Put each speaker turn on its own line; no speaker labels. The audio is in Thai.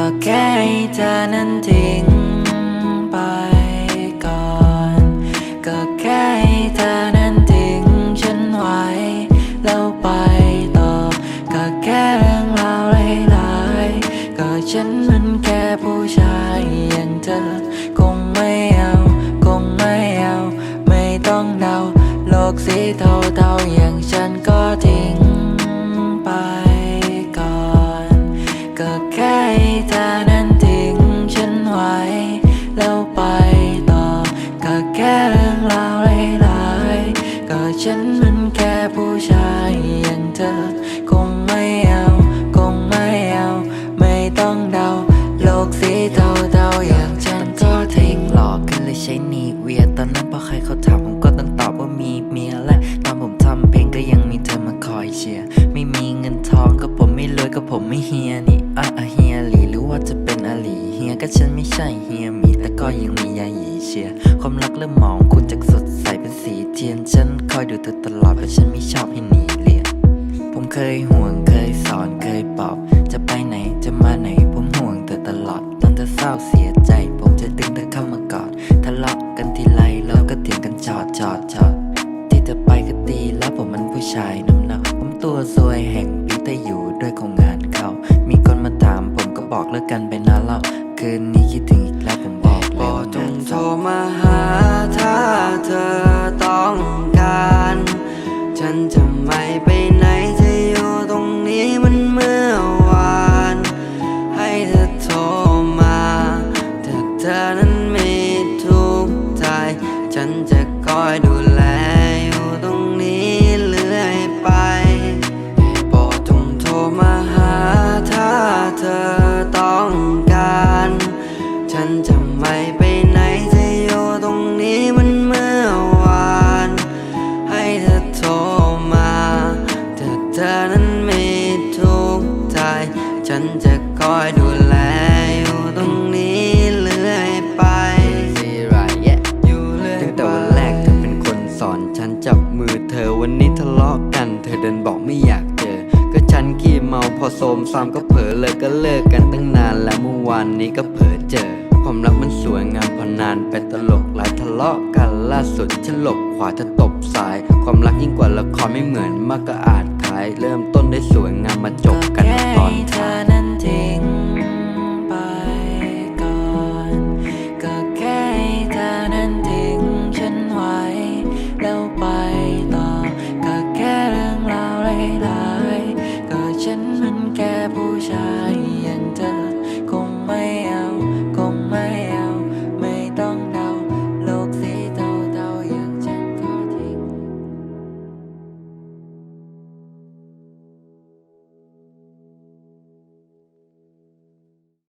ก็แค่ให้เธอนั้นทิ้งไปก่อน ก็แค่ให้เธอนั้นทิ้งฉันไว้ แล้วไปต่อ ก็แค่เรื่องราวหลายๆก็ฉันมันแค่ผู้ชายอย่างเธอคงไม่เอาคงไม่เอา ไม่ต้องเดาโลกสีเทาๆอย่างฉันก็ท ฉันมันแค่ผู้ชายอย่างเธอ คงไม่เอา คงไม่เอา ไม่ต้องเดา โลกสีเทาๆอย่างฉันก็ทิ้ง
หลอกกันเลยใช้นีเวียตอนนั้นพอใครเขาถามผมก็ต้องตอบว่ามีเมียและตอนผมทำเพลงก็ยังมีเธอมาคอยเชียร์ ไม่มีเงินทองก็ผมไม่รวยก็ผมไม่เฮียนี่อะเฮียหลีหรือว่าจะเป็นอาหลีเฮียก็ฉันไม่ใช่เฮียมีแต่ก็ยังมียาหยีเชียร์ความรักเริ่มมอง ดูเธอตลอดเพราะฉันไม่ชอบให้หนีเรียนผมเคยห่วงเคยสอนเคยปลอบ จะไปไหนจะมาไหนผมห่วงเธอตลอด ตอนเธอเศร้าเสียใจ ผมจะดึงเธอเข้ามากอดทะเลาะกันทีไรเราก็เถียงกันจอดจอดจอดที่เธอไปก็ตีแล้วผมมันผู้ชายน้ำหนักผมตัวซวยแห่งปีแต่อยู่ด้วยของงานเขา มีคนมาถามผมก็บอกเลิกกันไปนานแล้วคืนนี้คิดถึงอีกแล้วผม บอกเล
บ
ย
อก
ว่า
จ
ง
โทรมาหาถ้าเธอต้องการ ฉันจะไม่ไปไหนจะอยู่ตรงนี้มันเมื่อวาน ให้เธอโทรมาถ้าเธอนั้นมีทุกข์ใจ ฉันจะคอยดูแลอยู่ตรงนี้เรื่อยไปโปรดจงโทรมาหาถ้าเธอต้องการ ฉันจะ เธอโทรมาถ้าเธอนั้นมีทุกข์ใจ ฉันจะคอยดูแลอยู่ตรงนี้เรื่อยไป
ซีไรเย
อยู่เรื่อย
ตั้ง
ไป
แต่วันแรกเธอเป็นคนสอน ฉันจับมือเธอวันนี้ทะเลาะกัน เธอเดินบอกไม่อยากเจอ ก็ฉันขี้เมาพอโสมซ้ำก็เผลอเลยก็เลิกกันตั้งนานแล้วเมื่อวานนี้ก็เผลอเจอความรักมันสวยงามพอนานไปตลกหลายทะเลาะกันล่าสุดฉันหลบขวาเธอตบซ้าย ความรักยิ่งกว่าละครไม่เหมือนมากก็อาจขาย เริ่มต้นได้สวยงามมาจบ